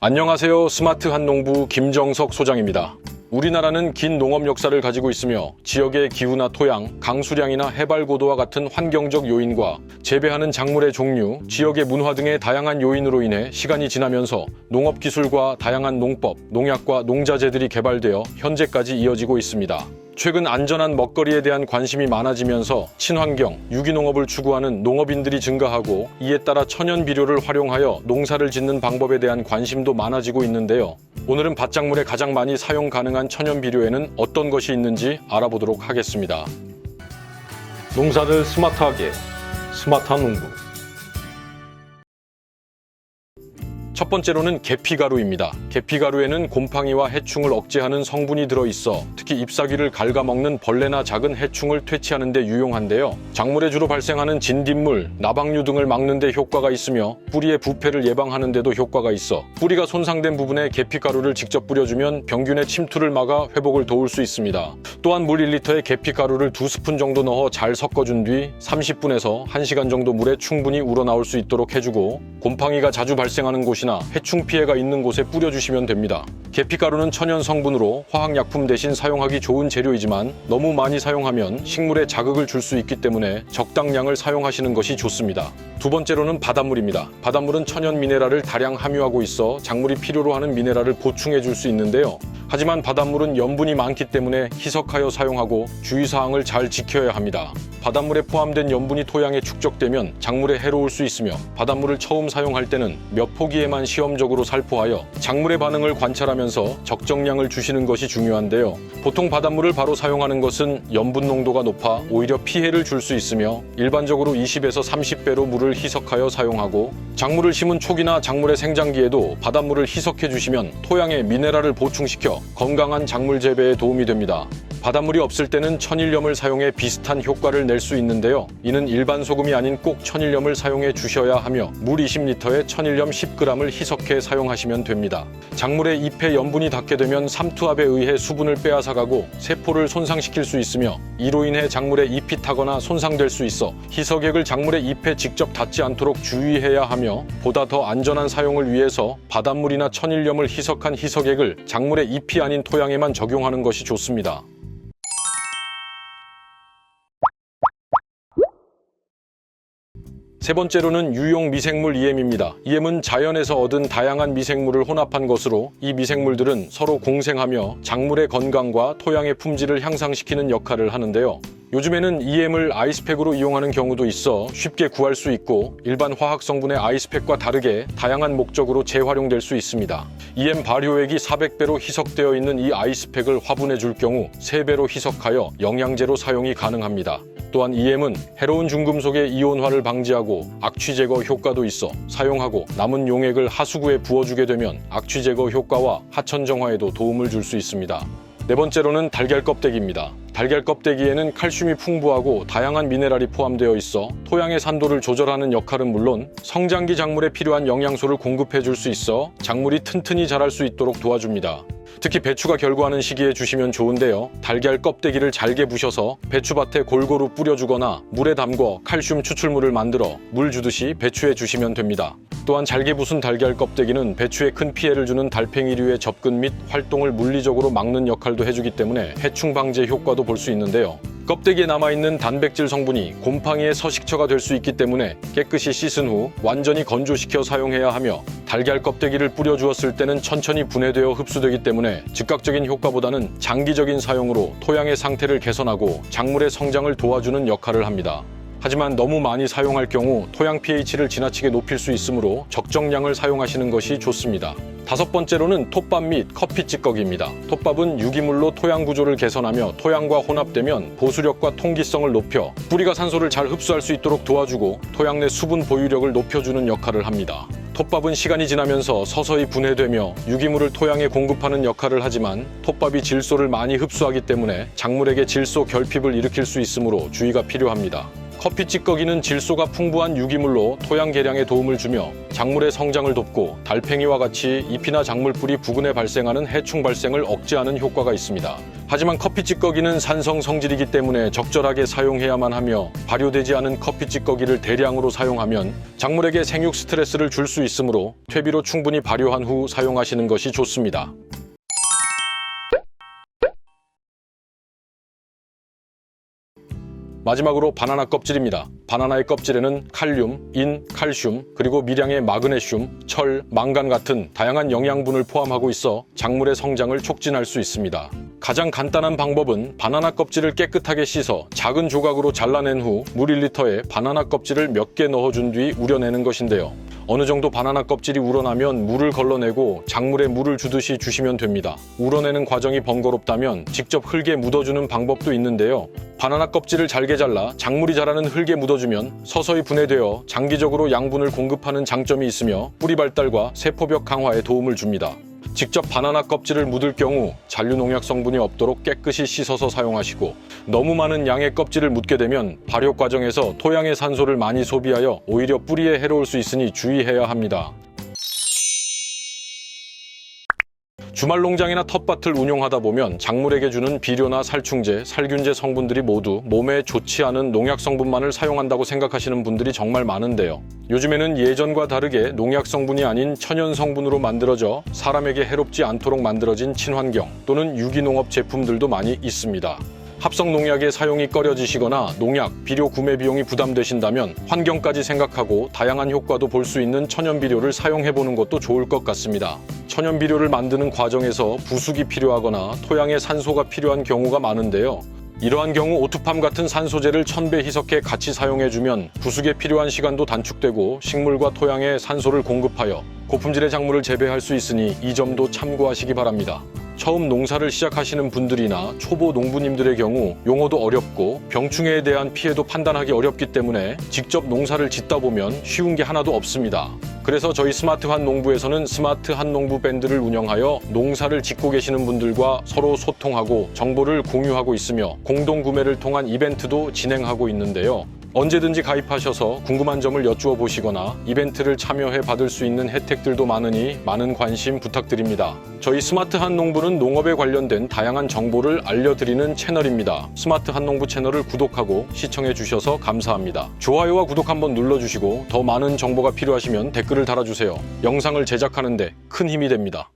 안녕하세요. 스마트한 농부 김정석 소장입니다. 우리나라는 긴 농업 역사를 가지고 있으며 지역의 기후나 토양, 강수량이나 해발 고도와 같은 환경적 요인과 재배하는 작물의 종류, 지역의 문화 등의 다양한 요인으로 인해 시간이 지나면서 농업 기술과 다양한 농법, 농약과 농자재들이 개발되어 현재까지 이어지고 있습니다. 최근 안전한 먹거리에 대한 관심이 많아지면서 친환경, 유기농업을 추구하는 농업인들이 증가하고 이에 따라 천연 비료를 활용하여 농사를 짓는 방법에 대한 관심도 많아지고 있는데요. 오늘은 밭작물에 가장 많이 사용 가능한 천연 비료에는 어떤 것이 있는지 알아보도록 하겠습니다. 농사를 스마트하게 스마트한 농부 첫 번째로는 계피가루입니다. 계피가루에는 곰팡이와 해충을 억제하는 성분이 들어있어 특히 잎사귀를 갉아먹는 벌레나 작은 해충을 퇴치하는 데 유용한데요. 작물에 주로 발생하는 진딧물, 나방류 등을 막는 데 효과가 있으며 뿌리의 부패를 예방하는 데도 효과가 있어 뿌리가 손상된 부분에 계피가루를 직접 뿌려주면 병균의 침투를 막아 회복을 도울 수 있습니다. 또한 물 1리터에 계피가루를 2스푼 정도 넣어 잘 섞어준 뒤 30분에서 1시간 정도 물에 충분히 우러나올 수 있도록 해주고 곰팡이가 자주 발생하는 곳이나 해충 피해가 있는 곳에 뿌려주시면 됩니다. 계피가루는 천연 성분으로 화학약품 대신 사용하기 좋은 재료이지만 너무 많이 사용하면 식물에 자극을 줄 수 있기 때문에 적당량을 사용하시는 것이 좋습니다. 두 번째로는 바닷물입니다. 바닷물은 천연 미네랄을 다량 함유하고 있어 작물이 필요로 하는 미네랄을 보충해 줄 수 있는데요. 하지만 바닷물은 염분이 많기 때문에 희석하여 사용하고 주의사항을 잘 지켜야 합니다. 바닷물에 포함된 염분이 토양에 축적되면 작물에 해로울 수 있으며 바닷물을 처음 사용할 때는 몇 포기에만 시험적으로 살포하여 작물의 반응을 관찰하면서 적정량을 주시는 것이 중요한데요. 보통 바닷물을 바로 사용하는 것은 염분 농도가 높아 오히려 피해를 줄 수 있으며 일반적으로 20에서 30배로 물을 희석하여 사용하고 작물을 심은 초기나 작물의 생장기에도 바닷물을 희석해 주시면 토양에 미네랄을 보충시켜 건강한 작물 재배에 도움이 됩니다. 바닷물이 없을 때는 천일염을 사용해 비슷한 효과를 낼 수 있는데요. 이는 일반 소금이 아닌 꼭 천일염을 사용해 주셔야 하며 물 20리터에 천일염 10g을 희석해 사용하시면 됩니다. 작물의 잎에 염분이 닿게 되면 삼투압에 의해 수분을 빼앗아가고 세포를 손상시킬 수 있으며 이로 인해 작물의 잎이 타거나 손상될 수 있어 희석액을 작물의 잎에 직접 닿지 않도록 주의해야 하며 보다 더 안전한 사용을 위해서 바닷물이나 천일염을 희석한 희석액을 작물의 잎이 아닌 토양에만 적용하는 것이 좋습니다. 세 번째로는 유용 미생물 EM입니다. EM은 자연에서 얻은 다양한 미생물을 혼합한 것으로 이 미생물들은 서로 공생하며 작물의 건강과 토양의 품질을 향상시키는 역할을 하는데요. 요즘에는 EM을 아이스팩으로 이용하는 경우도 있어 쉽게 구할 수 있고 일반 화학 성분의 아이스팩과 다르게 다양한 목적으로 재활용될 수 있습니다. EM 발효액이 400배로 희석되어 있는 이 아이스팩을 화분해 줄 경우 3배로 희석하여 영양제로 사용이 가능합니다. 또한 EM은 해로운 중금속의 이온화를 방지하고 악취 제거 효과도 있어 사용하고 남은 용액을 하수구에 부어주게 되면 악취 제거 효과와 하천 정화에도 도움을 줄 수 있습니다. 네 번째로는 달걀 껍데기입니다. 달걀 껍데기에는 칼슘이 풍부하고 다양한 미네랄이 포함되어 있어 토양의 산도를 조절하는 역할은 물론 성장기 작물에 필요한 영양소를 공급해 줄 수 있어 작물이 튼튼히 자랄 수 있도록 도와줍니다. 특히 배추가 결구하는 시기에 주시면 좋은데요. 달걀 껍데기를 잘게 부셔서 배추밭에 골고루 뿌려주거나 물에 담궈 칼슘 추출물을 만들어 물 주듯이 배추에 주시면 됩니다. 또한 잘게 부순 달걀 껍데기는 배추에 큰 피해를 주는 달팽이류의 접근 및 활동을 물리적으로 막는 역할도 해주기 때문에 해충 방제 효과도 볼 수 있는데요. 껍데기에 남아있는 단백질 성분이 곰팡이의 서식처가 될 수 있기 때문에 깨끗이 씻은 후 완전히 건조시켜 사용해야 하며 달걀 껍데기를 뿌려주었을 때는 천천히 분해되어 흡수되기 때문에 즉각적인 효과보다는 장기적인 사용으로 토양의 상태를 개선하고 작물의 성장을 도와주는 역할을 합니다. 하지만 너무 많이 사용할 경우 토양 pH를 지나치게 높일 수 있으므로 적정량을 사용하시는 것이 좋습니다. 다섯 번째로는 톱밥 및 커피 찌꺼기입니다. 톱밥은 유기물로 토양 구조를 개선하며 토양과 혼합되면 보수력과 통기성을 높여 뿌리가 산소를 잘 흡수할 수 있도록 도와주고 토양 내 수분 보유력을 높여주는 역할을 합니다. 톱밥은 시간이 지나면서 서서히 분해되며 유기물을 토양에 공급하는 역할을 하지만 톱밥이 질소를 많이 흡수하기 때문에 작물에게 질소 결핍을 일으킬 수 있으므로 주의가 필요합니다. 커피 찌꺼기는 질소가 풍부한 유기물로 토양 개량에 도움을 주며 작물의 성장을 돕고 달팽이와 같이 잎이나 작물 뿌리 부근에 발생하는 해충 발생을 억제하는 효과가 있습니다. 하지만 커피 찌꺼기는 산성 성질이기 때문에 적절하게 사용해야만 하며 발효되지 않은 커피 찌꺼기를 대량으로 사용하면 작물에게 생육 스트레스를 줄 수 있으므로 퇴비로 충분히 발효한 후 사용하시는 것이 좋습니다. 마지막으로 바나나 껍질입니다. 바나나의 껍질에는 칼륨, 인, 칼슘, 그리고 미량의 마그네슘, 철, 망간 같은 다양한 영양분을 포함하고 있어 작물의 성장을 촉진할 수 있습니다. 가장 간단한 방법은 바나나 껍질을 깨끗하게 씻어 작은 조각으로 잘라낸 후 물 1리터에 바나나 껍질을 몇 개 넣어준 뒤 우려내는 것인데요. 어느 정도 바나나 껍질이 우러나면 물을 걸러내고 작물에 물을 주듯이 주시면 됩니다. 우러내는 과정이 번거롭다면 직접 흙에 묻어주는 방법도 있는데요. 바나나 껍질을 잘게 잘라 작물이 자라는 흙에 묻어주면 서서히 분해되어 장기적으로 양분을 공급하는 장점이 있으며 뿌리 발달과 세포벽 강화에 도움을 줍니다. 직접 바나나 껍질을 묻을 경우 잔류 농약 성분이 없도록 깨끗이 씻어서 사용하시고 너무 많은 양의 껍질을 묻게 되면 발효 과정에서 토양의 산소를 많이 소비하여 오히려 뿌리에 해로울 수 있으니 주의해야 합니다. 주말 농장이나 텃밭을 운용하다 보면 작물에게 주는 비료나 살충제, 살균제 성분들이 모두 몸에 좋지 않은 농약 성분만을 사용한다고 생각하시는 분들이 정말 많은데요. 요즘에는 예전과 다르게 농약 성분이 아닌 천연 성분으로 만들어져 사람에게 해롭지 않도록 만들어진 친환경 또는 유기농업 제품들도 많이 있습니다. 합성 농약의 사용이 꺼려지시거나 농약, 비료 구매 비용이 부담되신다면 환경까지 생각하고 다양한 효과도 볼 수 있는 천연 비료를 사용해 보는 것도 좋을 것 같습니다. 천연 비료를 만드는 과정에서 부숙이 필요하거나 토양에 산소가 필요한 경우가 많은데요. 이러한 경우 오투팜 같은 산소제를 천배 희석해 같이 사용해주면 부숙에 필요한 시간도 단축되고 식물과 토양에 산소를 공급하여 고품질의 작물을 재배할 수 있으니 이 점도 참고하시기 바랍니다. 처음 농사를 시작하시는 분들이나 초보 농부님들의 경우 용어도 어렵고 병충해에 대한 피해도 판단하기 어렵기 때문에 직접 농사를 짓다 보면 쉬운 게 하나도 없습니다. 그래서 저희 스마트 한 농부에서는 스마트 한 농부 밴드를 운영하여 농사를 짓고 계시는 분들과 서로 소통하고 정보를 공유하고 있으며 공동 구매를 통한 이벤트도 진행하고 있는데요. 언제든지 가입하셔서 궁금한 점을 여쭈어 보시거나 이벤트를 참여해 받을 수 있는 혜택들도 많으니 많은 관심 부탁드립니다. 저희 스마트 한 농부는 농업에 관련된 다양한 정보를 알려드리는 채널입니다. 스마트 한 농부 채널을 구독하고 시청해 주셔서 감사합니다. 좋아요와 구독 한번 눌러주시고 더 많은 정보가 필요하시면 댓글을 달아주세요. 영상을 제작하는데 큰 힘이 됩니다.